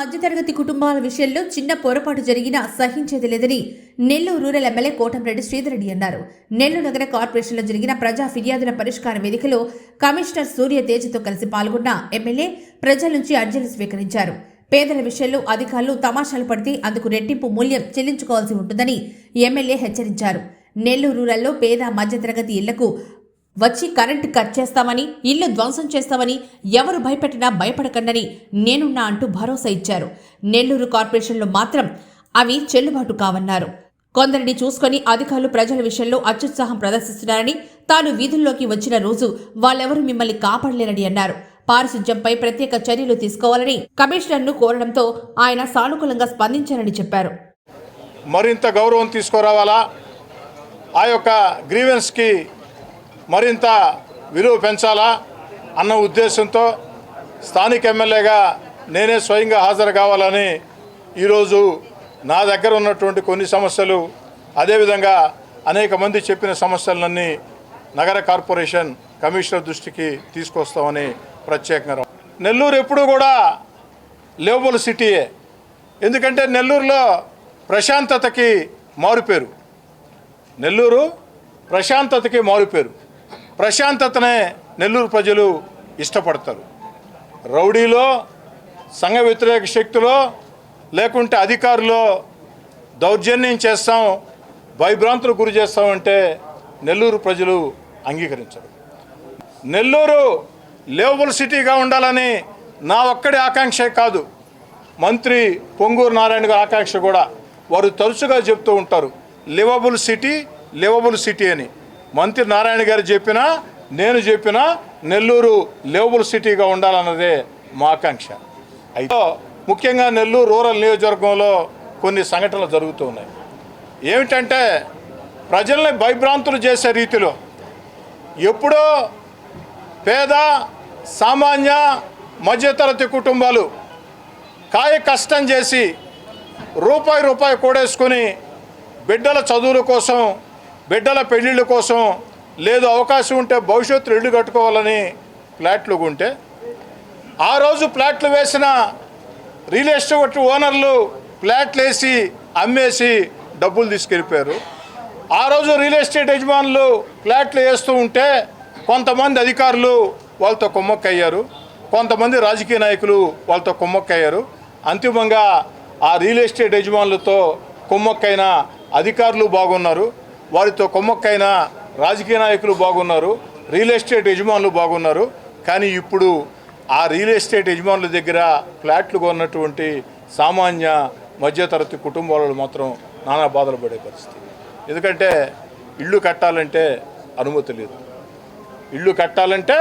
మధ్యతరగతి కుటుంబాల విషయంలో చిన్న పొరపాటు జరిగినా సహించేది లేదని నెల్లూరు రూరల్ ఎమ్మెల్యే కోటంరెడ్డి శ్రీధరెడ్డి అన్నారు. నెల్లూరు నగర కార్పొరేషన్లో జరిగిన ప్రజా ఫిర్యాదుల పరిష్కార వేదికలో కమిషనర్ సూర్య తేజతో కలిసి పాల్గొన్న ఎమ్మెల్యే ప్రజల నుంచి అర్జీలు స్వీకరించారు. పేదల విషయంలో అధికారులు తమాషాలు పడితే అందుకు రెట్టింపు మూల్యం చెల్లించుకోవాల్సి ఉంటుందని ఎమ్మెల్యే హెచ్చరించారు. నెల్లూరు రూరల్లో పేద మధ్యతరగతి ఇళ్ళకు వచ్చి కరెంటు కట్ చేస్తామని ఇల్లు ధ్వంసం చేస్తామని ఎవరు భయపెట్టినా భయపడకండని నేనున్నా అంటూ భరోసా ఇచ్చారు. నెల్లూరు కార్పొరేషన్లో మాత్రం అవి చెల్లుబాటు కావన్నారు. కొందరిని చూసుకొని అధికారులు ప్రజల విషయంలో అత్యుత్సాహం ప్రదర్శిస్తున్నారని తాను వీధుల్లోకి వచ్చిన రోజు వాళ్ళెవరూ మిమ్మల్ని కాపాడలేరని అన్నారు. పారిశుధ్యంపై ప్రత్యేక చర్యలు తీసుకోవాలని కమిషనర్ను కోరడంతో ఆయన సానుకూలంగా స్పందించారని చెప్పారు. మరింత గౌరవం తీసుకురావాలా? ఆ యొక్క గ్రీవెన్స్కి మరింత విలువ పెంచాలా అన్న ఉద్దేశంతో స్థానిక ఎమ్మెల్యేగా నేనే స్వయంగా హాజరు కావాలని ఈరోజు నా దగ్గర ఉన్నటువంటి కొన్ని సమస్యలు అదేవిధంగా అనేక మంది చెప్పిన సమస్యలన్నీ నగర కార్పొరేషన్ కమిషనర్ దృష్టికి తీసుకొస్తామని ప్రత్యేకంగా నెల్లూరు ఎప్పుడూ కూడా లేవబుల్ సిటీయే. ఎందుకంటే నెల్లూరులో ప్రశాంతతకి మారుపేరు. నెల్లూరు ప్రశాంతతకి మారుపేరు. ప్రశాంతతనే నెల్లూరు ప్రజలు ఇష్టపడతారు. రౌడీలో సంఘ వ్యతిరేక శక్తిలో లేకుంటే అధికారులో దౌర్జన్యం చేస్తాం భయభ్రాంతులు గురి చేస్తామంటే నెల్లూరు ప్రజలు అంగీకరించరు. నెల్లూరు లేవబుల్ సిటీగా ఉండాలని నా ఒక్కడి ఆకాంక్షే కాదు. మంత్రి పొంగూరు నారాయణ గారి ఆకాంక్ష కూడా వారు తరచుగా చెప్తూ ఉంటారు లివబుల్ సిటీ లివబుల్ సిటీ అని. మంత్రి నారాయణ గారు చెప్పినా నేను చెప్పినా నెల్లూరు లివబుల్ సిటీగా ఉండాలన్నదే మా ఆకాంక్ష. అయితే ముఖ్యంగా నెల్లూరు రూరల్ నియోజకవర్గంలో కొన్ని సంఘటనలు జరుగుతూ ఉన్నాయి. ఏమిటంటే ప్రజల్ని భయభ్రాంతులు చేసే రీతిలో ఎప్పుడో పేద సామాన్య మధ్యతరగతి కుటుంబాలు కాయ కష్టం చేసి రూపాయి రూపాయి కూడేసుకొని బిడ్డల చదువుల కోసం బిడ్డల పెళ్ళిళ్ళ కోసం లేదు అవకాశం ఉంటే భవిష్యత్తులో ఇల్లు కట్టుకోవాలని ఫ్లాట్లు ఉంటే ఆ రోజు ఫ్లాట్లు వేసిన రియల్ ఎస్టేట్ ఓనర్లు ఫ్లాట్లు వేసి అమ్మేసి డబ్బులు తీసుకెళ్ళిపోయారు. ఆ రోజు రియల్ ఎస్టేట్ యజమానులు ఫ్లాట్లు వేస్తూ ఉంటే కొంతమంది అధికారులు వాళ్ళతో కుమ్మక్కయ్యారు. కొంతమంది రాజకీయ నాయకులు వాళ్ళతో కుమ్మక్కయ్యారు. అంతిమంగా ఆ రియల్ ఎస్టేట్ యజమానులతో కుమ్మక్కైన అధికారులు బాగున్నారు. వారితో కుమ్మక్కైన రాజకీయ నాయకులు బాగున్నారు రియల్ ఎస్టేట్ యజమానులు బాగున్నారు. కానీ ఇప్పుడు ఆ రియల్ ఎస్టేట్ యజమానుల దగ్గర ఫ్లాట్లు కొన్నటువంటి సామాన్య మధ్యతరగతి కుటుంబాలలో మాత్రం నానా బాధలు పడే పరిస్థితి. ఎందుకంటే ఇల్లు కట్టాలంటే అనుమతి లేదు. ఇల్లు కట్టాలంటే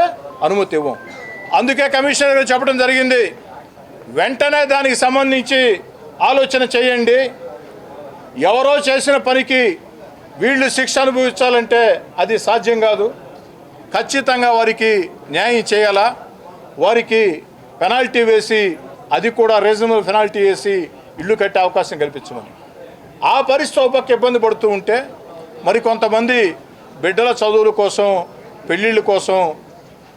అనుమతి ఇవ్వం. అందుకే కమిషనర్ గారు చెప్పడం జరిగింది వెంటనే దానికి సంబంధించి ఆలోచన చేయండి. ఎవరో చేసిన పనికి వీళ్ళు శిక్ష అనుభవించాలంటే అది సాధ్యం కాదు. ఖచ్చితంగా వారికి న్యాయం చేయాలా? వారికి పెనాల్టీ వేసి అది కూడా రీజనబుల్ పెనాల్టీ వేసి ఇల్లు కట్టే అవకాశం కల్పించమని. ఆ పరిస్థితి పక్క ఇబ్బంది పడుతూ ఉంటే మరి కొంతమంది బిడ్డల చదువుల కోసం పెళ్ళిళ్ళ కోసం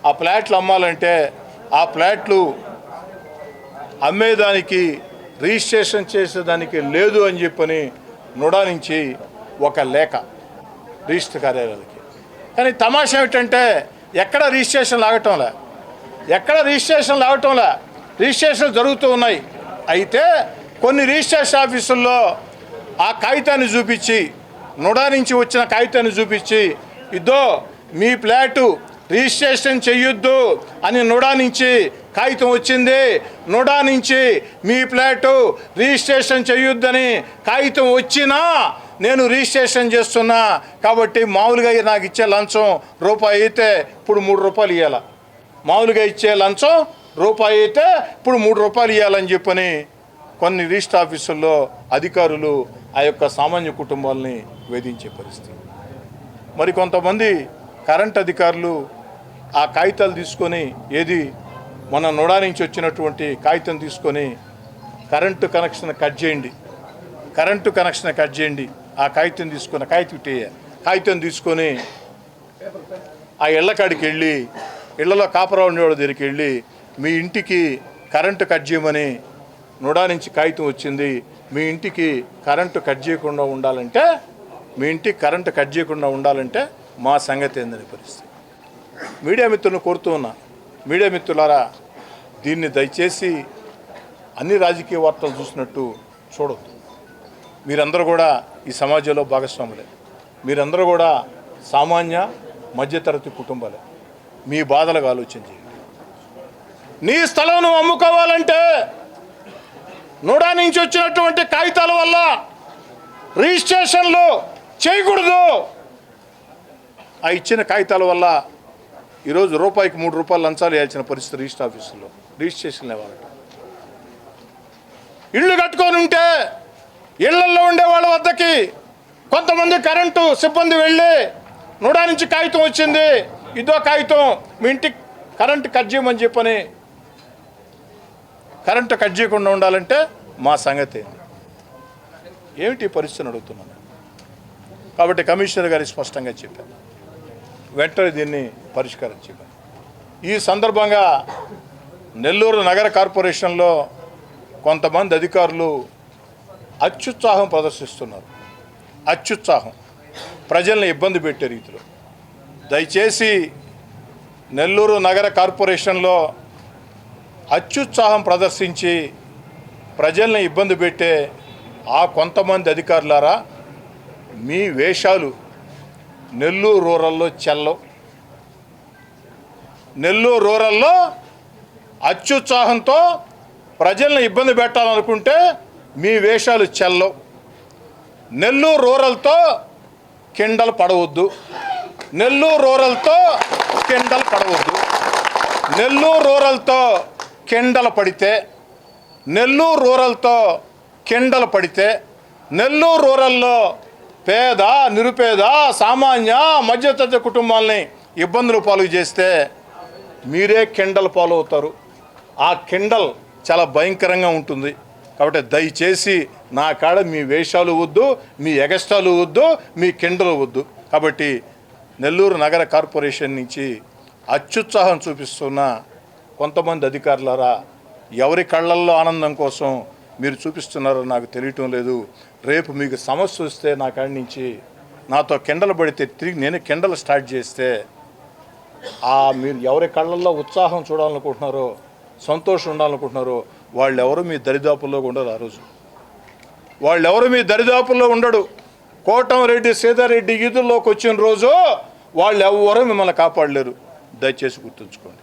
ఆ ఫ్లాట్లు అమ్మాలంటే ఆ ఫ్లాట్లు అమ్మేదానికి రిజిస్ట్రేషన్ చేసేదానికి లేదు అని చెప్పని నుడా నుంచి ఒక లేఖ రిజిస్టర్ కార్యాలయాలకి. కానీ తమాషా ఏమిటంటే ఎక్కడ రిజిస్ట్రేషన్ లాగటంలే. ఎక్కడ రిజిస్ట్రేషన్ లాగటంలే. రిజిస్ట్రేషన్ జరుగుతూ ఉన్నాయి. అయితే కొన్ని రిజిస్ట్రేషన్ ఆఫీసుల్లో ఆ కాగితాన్ని చూపించి నుడా నుంచి వచ్చిన కాగితాన్ని చూపించి ఇదో మీ ఫ్లాటు రిజిస్ట్రేషన్ చెయ్యొద్దు అని నుడా నుంచి కాగితం వచ్చింది. నుడా నుంచి మీ ఫ్లాటు రిజిస్ట్రేషన్ చెయ్యొద్దని కాగితం వచ్చినా నేను రిజిస్ట్రేషన్ చేస్తున్నా కాబట్టి మామూలుగా నాకు ఇచ్చే లంచం రూపాయి అయితే ఇప్పుడు మూడు రూపాయలు ఇవ్వాల మామూలుగా ఇచ్చే లంచం రూపాయి అయితే ఇప్పుడు మూడు రూపాయలు ఇవ్వాలని చెప్పని కొన్ని రిజిస్టర్ ఆఫీసుల్లో అధికారులు ఆ యొక్క సామాన్య కుటుంబాలని వేధించే పరిస్థితి. మరి కొంతమంది కరెంట్ అధికారులు ఆ కాగితాలు తీసుకొని ఏది మన నొడా నుంచి వచ్చినటువంటి కాగితం తీసుకొని కరెంటు కనెక్షన్ కట్ చేయండి. కరెంటు కనెక్షన్ కట్ చేయండి. ఆ కాగితం తీసుకొని కాగితం ఇట్టేయ కాగితం తీసుకొని ఆ ఇళ్ళ కాడికి వెళ్ళి ఇళ్ళలో కాపరా ఉండేవాళ్ళ దగ్గరికి వెళ్ళి మీ ఇంటికి కరెంటు కట్ చేయమని నుడా నుంచి కాగితం వచ్చింది మీ ఇంటికి కరెంటు కట్ చేయకుండా ఉండాలంటే మీ ఇంటికి కరెంటు కట్ చేయకుండా ఉండాలంటే మా సంగతి ఏందని పరిస్థితి. మీడియా మిత్రులను కోరుతూ ఉన్నా మీడియా మిత్రులారా దీన్ని దయచేసి అన్ని రాజకీయ వార్తలు చూసినట్టు చూడొద్దు. మీరందరూ కూడా ఈ సమాజంలో భాగస్వాములే. మీరందరూ కూడా సామాన్య మధ్యతరగతి కుటుంబాలే. మీ బాధలకు ఆలోచన చేయండి. నీ స్థలం నువ్వు అమ్ముకోవాలంటే నూడా నుంచి వచ్చినటువంటి కాగితాల వల్ల రిజిస్ట్రేషన్లు చేయకూడదు. ఆ ఇచ్చిన కాగితాల వల్ల ఈరోజు రూపాయికి మూడు రూపాయలు లంచాలు వేయాల్సిన పరిస్థితి రిజిస్టర్ ఆఫీసులో. రిజిస్ట్రేషన్ లేవాలంట ఇళ్ళు కట్టుకొని ఉంటే ఇళ్ళల్లో ఉండే వాళ్ళ వద్దకి కొంతమంది కరెంటు సిబ్బంది వెళ్ళి నూడా నుంచి కాగితం వచ్చింది ఇదో కాగితం మీ ఇంటికి కరెంటు కట్ చేయమని చెప్పని కరెంటు కట్ చేయకుండా ఉండాలంటే మా సంగతి ఏమిటి పరిస్థితిని అడుగుతున్నాను కాబట్టి కమిషనర్ గారి స్పష్టంగా చెప్పాను వెంటనే దీన్ని పరిష్కారం చెప్పాను ఈ సందర్భంగా నెల్లూరు నగర కార్పొరేషన్లో కొంతమంది అధికారులు అత్యుత్సాహం ప్రదర్శిస్తున్నారు. అత్యుత్సాహం. ప్రజల్ని ఇబ్బంది పెట్టే రీతిలో. దయచేసి నెల్లూరు నగర కార్పొరేషన్లో అత్యుత్సాహం ప్రదర్శించి ప్రజల్ని ఇబ్బంది పెట్టే ఆ కొంతమంది అధికారులారా మీ వేషాలు నెల్లూరు రూరల్లో చెల్లవు. నెల్లూరు రూరల్లో అత్యుత్సాహంతో ప్రజల్ని ఇబ్బంది పెట్టాలనుకుంటే మీ వేషాలు చెల్లవు. నెల్లూరు రూరల్తో కిండలు పడవద్దు. నెల్లూరు రూరల్తో కిండలు పడవద్దు. నెల్లూరు రూరల్తో కిండలు పడితే నెల్లూరు రూరల్తో కిండలు పడితే నెల్లూరు రూరల్లో పేద నిరుపేద సామాన్య మధ్యతరగతి కుటుంబాలని ఇబ్బందులు పాలు చేస్తే మీరే కిండలు పాలు అవుతారు ఆ కిండల్ చాలా భయంకరంగా ఉంటుంది. కాబట్టి దయచేసి నా కాడ మీ వేషాలు వద్దు మీ ఎగస్టాలు వద్దు మీ కిండలు వద్దు. కాబట్టి నెల్లూరు నగర కార్పొరేషన్ నుంచి అత్యుత్సాహం చూపిస్తున్న కొంతమంది అధికారులారా ఎవరి కళ్ళల్లో ఆనందం కోసం మీరు చూపిస్తున్నారో నాకు తెలియటం లేదు. రేపు మీకు సమస్య వస్తే నా కాడి నుంచి నాతో కిండలు పడితే తిరిగి నేను కిండలు స్టార్ట్ చేస్తే ఆ మీరు ఎవరి కళ్ళల్లో ఉత్సాహం చూడాలనుకుంటున్నారో సంతోషం ఉండాలనుకుంటున్నారో వాళ్ళు మీ దరిదాపుల్లో ఉండరు ఆ రోజు. వాళ్ళెవరు మీ దరిదాపుల్లో ఉండడు. కోటంరెడ్డి సీతారెడ్డి ఈదుల్లోకి వచ్చిన రోజు వాళ్ళు ఎవరు మిమ్మల్ని కాపాడలేరు. దయచేసి గుర్తుంచుకోండి.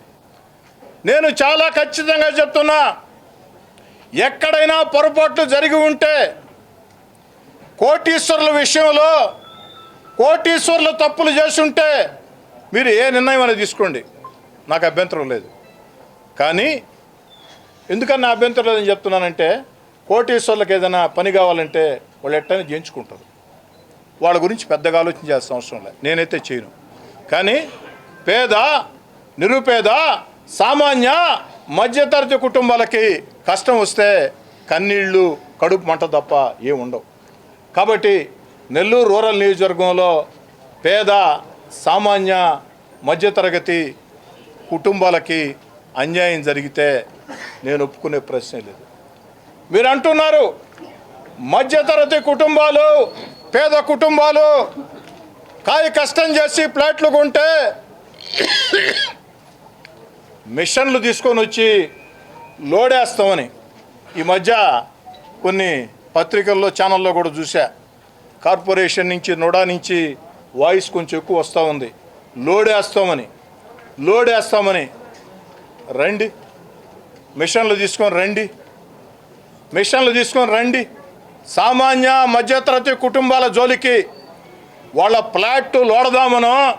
నేను చాలా ఖచ్చితంగా చెప్తున్నా ఎక్కడైనా పొరపాట్లు జరిగి ఉంటే కోటీశ్వరుల విషయంలో కోటీశ్వరులు తప్పులు చేస్తుంటే మీరు ఏ నిర్ణయం అనేది తీసుకోండి. నాకు అభ్యంతరం లేదు. కానీ ఎందుకని నా అభ్యంతరం లేదని చెప్తున్నానంటే కోటేశ్వర్లకు ఏదైనా పని కావాలంటే వాళ్ళు ఎట్టని చేయించుకుంటారు వాళ్ళ గురించి పెద్దగా ఆలోచన చేసిన అవసరం లేదు. నేనైతే చేయను. కానీ పేద నిరుపేద సామాన్య మధ్యతరగతి కుటుంబాలకి కష్టం వస్తే కన్నీళ్ళు కడుపు మంట తప్ప ఏముండవు కాబట్టి నెల్లూరు రూరల్ నియోజకవర్గంలో పేద సామాన్య మధ్యతరగతి కుటుంబాలకి అన్యాయం జరిగితే నేను ఒప్పుకునే ప్రశ్నే లేదు. మీరు అంటున్నారు మధ్యతరగతి కుటుంబాలు పేద కుటుంబాలు కాయ కష్టం చేసి ప్లాట్లు కొంటే మిషన్లు తీసుకొని వచ్చి లోడేస్తామని. ఈ మధ్య కొన్ని పత్రికల్లో ఛానల్లో కూడా చూసా కార్పొరేషన్ నుంచి నోడా నుంచి వాయిస్ కొంచెం ఎక్కువ వస్తూ ఉంది. లోడేస్తామని. లోడేస్తామని రండి. మిషన్లు తీసుకొని రండి. మిషన్లు తీసుకొని రండి. సామాన్య మధ్యతరగతి కుటుంబాల జోలికి వాళ్ళ ప్లాట్ లోడదామనో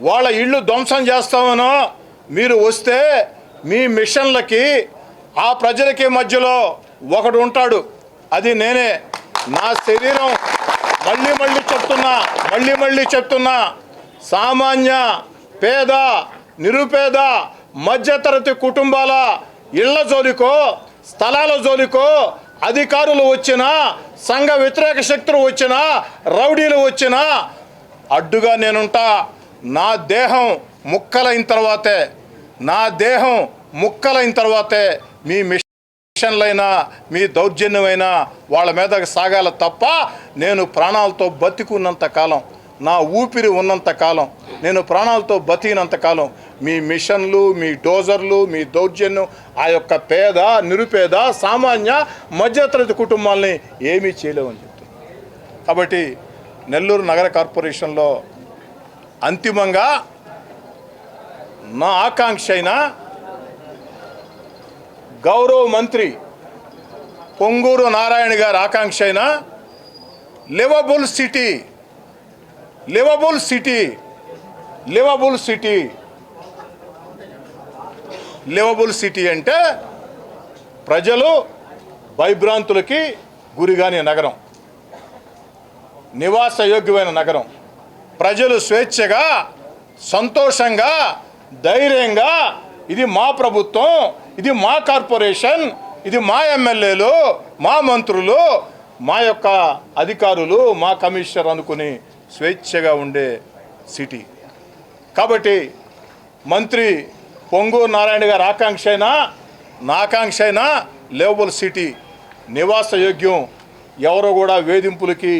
వాళ్ళ ఇళ్ళు ధ్వంసం చేస్తామనో మీరు వస్తే మీ మిషన్లకి ఆ ప్రజలకి మధ్యలో ఒకడు ఉంటాడు. అది నేనే. నా శరీరం మళ్ళీ మళ్ళీ చెప్తున్నా మళ్ళీ మళ్ళీ చెప్తున్నా. సామాన్య పేద నిరుపేద మధ్యతరగతి కుటుంబాల ఇళ్ళ జోలికో స్థలాల జోలికో అధికారులు వచ్చినా సంఘ వ్యతిరేక శక్తులు వచ్చినా రౌడీలు వచ్చినా అడ్డుగా నేనుంటా. నా దేహం ముక్కలైన తర్వాతే. నా దేహం ముక్కలైన తర్వాతే. మీ మిషన్లైనా మీ దౌర్జన్యమైనా వాళ్ళ మీద సాగాల తప్ప నేను ప్రాణాలతో బతికున్నంత కాలం. నా ఊపిరి ఉన్నంత కాలం నేను ప్రాణాలతో బతికినంత కాలం మీ మిషన్లు మీ డోజర్లు మీ దౌర్జన్యం ఆ యొక్క పేద నిరుపేద సామాన్య మధ్యతరగతి కుటుంబాలని ఏమీ చేయలేమని చెప్తున్నాను కాబట్టి నెల్లూరు నగర కార్పొరేషన్లో అంతిమంగా నా ఆకాంక్ష అయిన గౌరవ మంత్రి పొంగూరు నారాయణ గారి ఆకాంక్ష అయినా livable city livable city livable city livable city అంటే ప్రజలు భయభ్రాంతులకి గురిగాని నగరం. నివాస యోగ్యమైన నగరం. ప్రజలు స్వేచ్ఛగా సంతోషంగా ధైర్యంగా ఇది మా ప్రభుత్వం ఇది మా కార్పొరేషన్ ఇది మా ఎమ్మెల్యేలు మా మంత్రులు మా యొక్క అధికారులు మా కమిషనర్ అనుకుని స్వేచ్ఛగా ఉండే సిటీ. కాబట్టి మంత్రి పొంగు నారాయణ గారి ఆకాంక్ష అయినా నాకాంక్ష అయినా లేవబుల్ సిటీ నివాస యోగ్యం. ఎవరు కూడా వేధింపులకి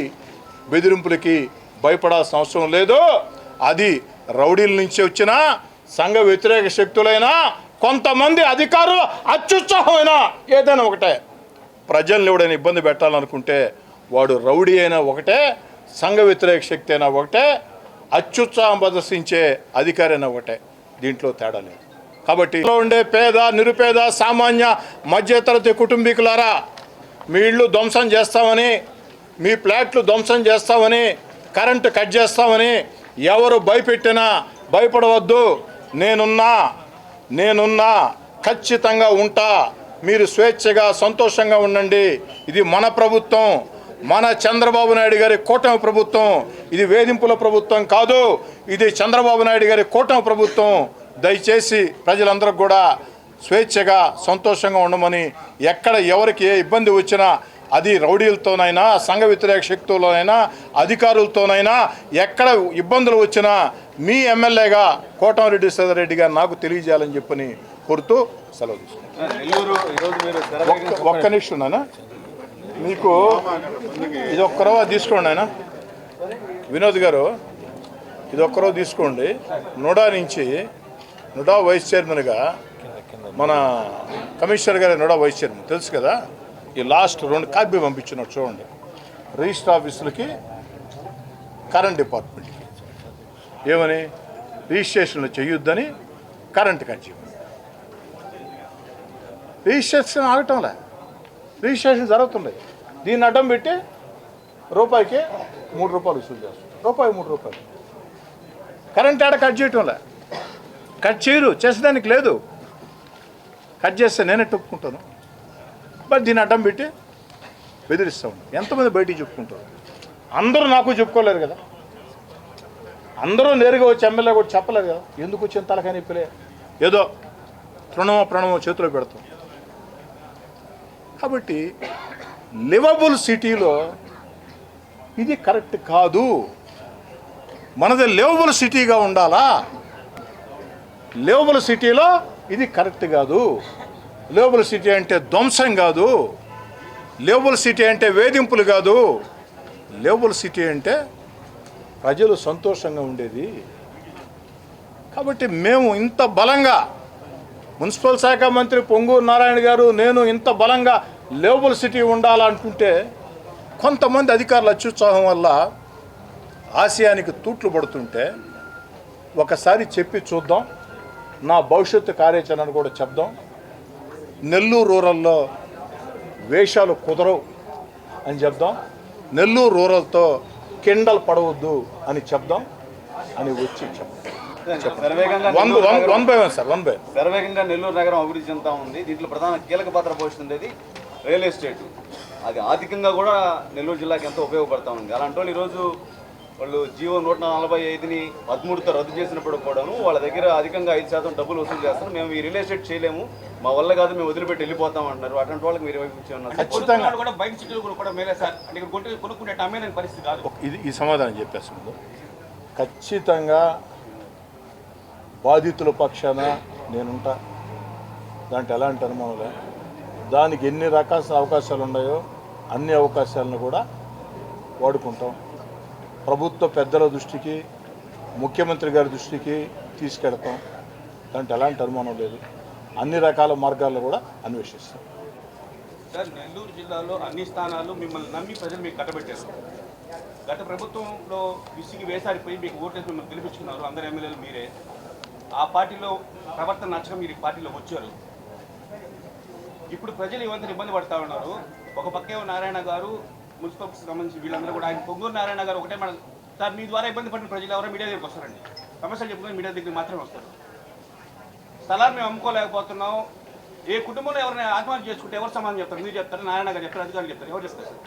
బెదిరింపులకి భయపడాల్సిన అవసరం లేదు. అది రౌడీల నుంచి వచ్చిన సంఘ వ్యతిరేక శక్తులైనా కొంతమంది అధికారులు అత్యుత్సాహమైన ఏదైనా ఒకటే. ప్రజల్ని ఎవడైనా ఇబ్బంది పెట్టాలనుకుంటే వాడు రౌడీ అయినా ఒకటే. సంఘ వ్యతిరేక శక్తి అయినా ఒకటే అత్యుత్సాహం ప్రదర్శించే అధికారి అయినా ఒకటే. దీంట్లో తేడా లేదు. కాబట్టి ఇంట్లో ఉండే పేద నిరుపేద సామాన్య మధ్యతరగతి కుటుంబీకులారా మీ ఇళ్ళు ధ్వంసం చేస్తామని మీ ప్లాట్లు ధ్వంసం చేస్తామని కరెంటు కట్ చేస్తామని ఎవరు భయపెట్టినా భయపడవద్దు. నేనున్నా నేనున్నా ఖచ్చితంగా ఉంటా. మీరు స్వేచ్ఛగా సంతోషంగా ఉండండి. ఇది మన ప్రభుత్వం. మన చంద్రబాబు నాయుడు గారి కూటమి ప్రభుత్వం ఇది వేధింపుల ప్రభుత్వం కాదు. ఇది చంద్రబాబు నాయుడు గారి కూటమి ప్రభుత్వం. దయచేసి ప్రజలందరూ కూడా స్వేచ్ఛగా సంతోషంగా ఉండమని ఎక్కడ ఎవరికి ఏ ఇబ్బంది వచ్చినా అది రౌడీలతోనైనా సంఘ వ్యతిరేక శక్తులైనా అధికారులతోనైనా ఎక్కడ ఇబ్బందులు వచ్చినా మీ ఎమ్మెల్యేగా కోటమిరెడ్డి సదరెడ్డి గారు నాకు తెలియజేయాలని చెప్పని కోరుతూ సెలవు తీసుకుంటాను ఒక్క నిమిషం మీకు ఇది ఒక్కరో తీసుకోండి ఆయన. వినోద్ గారు ఇది ఒక్కరో తీసుకోండి. నుడా నుంచి నుడా వైస్ చైర్మన్గా మన కమిషనర్ గారి నుడా వైస్ చైర్మన్ తెలుసు కదా? ఈ లాస్ట్ రెండు కాపీ పంపించినట్టు చూడండి. రిజిస్టర్ ఆఫీసులకి కరెంట్ డిపార్ట్మెంట్కి. ఏమని? రిజిస్ట్రేషన్లు చేయొద్దని కరెంట్ కట్ చేయమని. రిజిస్ట్రేషన్ ఆగటంలే. రిజిస్ట్రేషన్ జరుగుతుండే. దీన్ని అడ్డం పెట్టి రూపాయికి మూడు రూపాయలు వసూలు చేస్తాం. రూపాయి మూడు రూపాయలు. కరెంట్ ఆడ కట్ చేయటంలే. కట్ చేయరు చేసేదానికి లేదు. కట్ చేస్తే నేనే ఒప్పుకుంటాను బట్ దీన్ని అడ్డం పెట్టి బెదిరిస్తూ ఎంతమంది బయటికి చెప్పుకుంటారు? అందరూ నాకు చెప్పుకోలేరు కదా. అందరూ నేరుగా వచ్చి ఎమ్మెల్యే కూడా చెప్పలేరు కదా. ఎందుకు వచ్చిన తలకాయ నొప్పిలే? ఏదో తృణమో ప్రణమో చేతిలో పెడతాం. కాబట్టి లివబుల్ సిటీలో ఇది కరెక్ట్ కాదు. మనది లివబుల్ సిటీగా ఉండాలా? లివబుల్ సిటీలో ఇది కరెక్ట్ కాదు. లివబుల్ సిటీ అంటే ధ్వంసం కాదు. లివబుల్ సిటీ అంటే వేధింపులు కాదు. లివబుల్ సిటీ అంటే ప్రజలు సంతోషంగా ఉండేది. కాబట్టి మేము ఇంత బలంగా మున్సిపల్ శాఖ మంత్రి పొంగూరు నారాయణ గారు నేను ఇంత బలంగా లేబుల్ సిటీ ఉండాలనుకుంటే కొంతమంది అధికారుల అత్యుత్సాహం వల్ల ఆశయానికి తూట్లు పడుతుంటే ఒకసారి చెప్పి చూద్దాం. నా భవిష్యత్తు కార్యాచరణను కూడా చెప్దాం. నెల్లూరు రూరల్లో వేషాలు కుదరవు అని చెప్దాం. నెల్లూరు రూరల్తో కిండల్ పడవద్దు అని చెప్దాం. అని వచ్చి చెప్తాం one by one sir one by. శరవేగంగా నెల్లూరు నగరం అభివృద్ధి చెందుతా ఉంది. దీంట్లో ప్రధాన కీలక పాత్ర పోషిస్తుండేది రియల్ ఎస్టేట్. అది ఆర్థికంగా కూడా నెల్లూరు జిల్లాకి ఎంతో ఉపయోగపడతా ఉంది. అలాంటి వాళ్ళు ఈరోజు వాళ్ళు జీవో నూట నలభై ఐదుని పదమూడుతో రద్దు చేసినప్పుడు కూడాను వాళ్ళ దగ్గర అధికంగా ఐదు శాతం డబ్బులు వసూలు చేస్తారు మేము ఈ రియల్ ఎస్టేట్ చేయలేము. మా వల్ల కాదు మేము వదిలిపెట్టి వెళ్ళిపోతాం అంటున్నారు. అటువంటి వాళ్ళకి మీరు వైపు కూడా బయట సిటీలో కూడా కూడా మేలే సార్. అంటే ఇక్కడ కొనుక్కునే పరిస్థితి కాదు. ఇది ఈ సమాధానం చెప్పేసి ముందు ఖచ్చితంగా బాధితుల పక్షాన నేనుంటా. దాంట్లో ఎలాంటి అనుమానం లే దానికి ఎన్ని రకాల అవకాశాలు ఉన్నాయో అన్ని అవకాశాలను కూడా వాడుకుంటాం. ప్రభుత్వ పెద్దల దృష్టికి ముఖ్యమంత్రి గారి దృష్టికి తీసుకెడతాం దాంట్లో ఎలాంటి అనుమానం లేదు. అన్ని రకాల మార్గాల్లో కూడా అన్వేషిస్తాం. సార్ నెల్లూరు జిల్లాలో అన్ని స్థానాలు మిమ్మల్ని నమ్మి ప్రజలు మీకు కట్టబెట్టారు. గత ప్రభుత్వంలో విసిగి వేసారిపోయి మీకు ఓటేసి మిమ్మల్ని గెలిపించుకున్నారు అందరు ఎమ్మెల్యేలు మీరే. ఆ పార్టీలో ప్రవర్తన నచ్చక మీరు ఈ పార్టీలో వచ్చారు. ఇప్పుడు ప్రజలు ఇవంతా ఇబ్బంది పడతా ఉన్నారు. ఒక పక్కే నారాయణ గారు మున్సిపల్ సంబంధించి వీళ్ళందరూ కూడా ఆయన పొంగూరు నారాయణ గారు ఒకటే మన సార్ మీ ద్వారా ఇబ్బంది పడిన ప్రజలు ఎవరో మీడియా దగ్గరికి వస్తారండి. సమస్యలు చెప్పుకొని మీడియా దగ్గరికి మాత్రమే వస్తారు. స్థలాన్ని మేము అమ్ముకోలేకపోతున్నాం. ఏ కుటుంబంలో ఎవరైనా ఆత్మహత్య చేసుకుంటే ఎవరు సమాధానం చెప్తారు? మీరు చెప్తారు? నారాయణ గారు చెప్తారు? అధికారులు చెప్తారు? ఎవరు చెప్తారు సార్?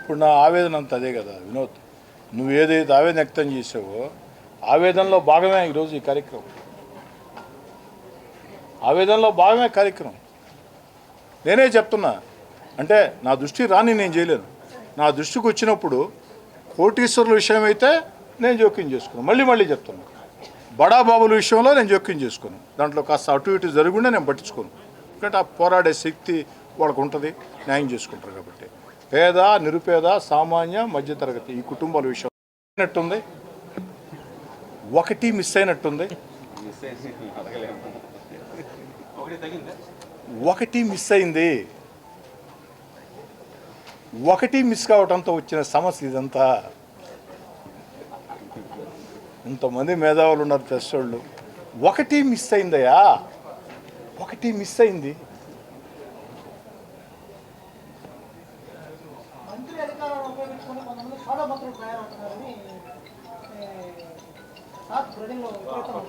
ఇప్పుడు నా ఆవేదన అంత అదే కదా వినోద్. నువ్వు ఏదైతే ఆవేదన వ్యక్తం చేసావో ఆవేదనలో భాగమే ఈరోజు ఈ కార్యక్రమం. ఆవేదనలో భాగమే కార్యక్రమం. నేనే చెప్తున్నా. అంటే నా దృష్టి రాని నేను చేయలేను నా దృష్టికి వచ్చినప్పుడు కోటీశ్వరుల విషయం అయితే నేను జోక్యం చేసుకున్నాను మళ్ళీ మళ్ళీ చెప్తున్నా. బడా బాబుల విషయంలో నేను జోక్యం చేసుకున్నాను దాంట్లో కాస్త అటు ఇటు జరుగుండే నేను పట్టించుకోను. ఎందుకంటే ఆ పోరాడే శక్తి వాళ్ళకు ఉంటుంది న్యాయం చేసుకుంటారు కాబట్టి. పేద నిరుపేద సామాన్య మధ్యతరగతి ఈ కుటుంబాల విషయం అయినట్టుంది. ఒకటి మిస్ అయినట్టుంది. మిస్ ఒకటి మిస్ అయింది. ఒకటి మిస్ కావడంతో వచ్చిన సమస్య ఇదంతా. ఇంతమంది మేధావులు ఉన్నారు ప్రెస్ వాళ్ళు ఒకటి మిస్ అయిందయ్యా. ఒకటి మిస్ అయింది.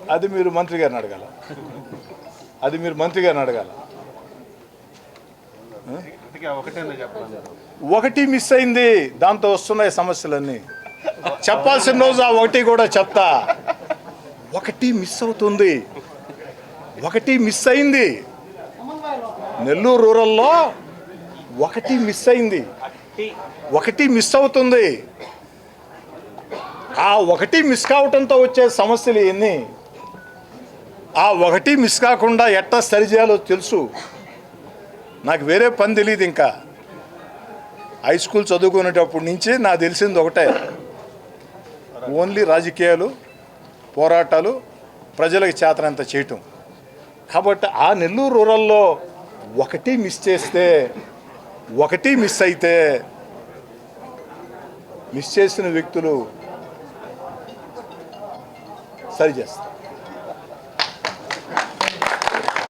అది మీరు మంత్రి గారిని అడగాల. అది మీరు మంత్రి గారిని అడగాల. ఒకటి మిస్ అయింది దాంతో వస్తున్నాయి సమస్యలన్నీ. చెప్పాల్సిన రోజు ఆ ఒకటి కూడా చెప్తా. ఒకటి మిస్ అవుతుంది. ఒకటి మిస్ అయింది. నెల్లూరు రూరల్లో ఒకటి మిస్ అయింది. ఒకటి మిస్ అవుతుంది. ఆ ఒకటి మిస్ కావటంతో వచ్చే సమస్యలు ఎన్ని? ఆ ఒకటి మిస్ కాకుండా ఎట్టా సరిచేయాలో తెలుసు. నాకు వేరే పని తెలియదు ఇంకా. హై స్కూల్ చదువుకునేటప్పటి నుంచి నాకు తెలిసింది ఒకటే. ఓన్లీ రాజకీయాలు పోరాటాలు ప్రజలకు చేతనంత చేయటం. కాబట్టి ఆ నెల్లూరు రూరల్లో ఒకటి మిస్ చేస్తే ఒకటి మిస్ అయితే మిస్ చేసిన వ్యక్తులు సరి చేస్తారు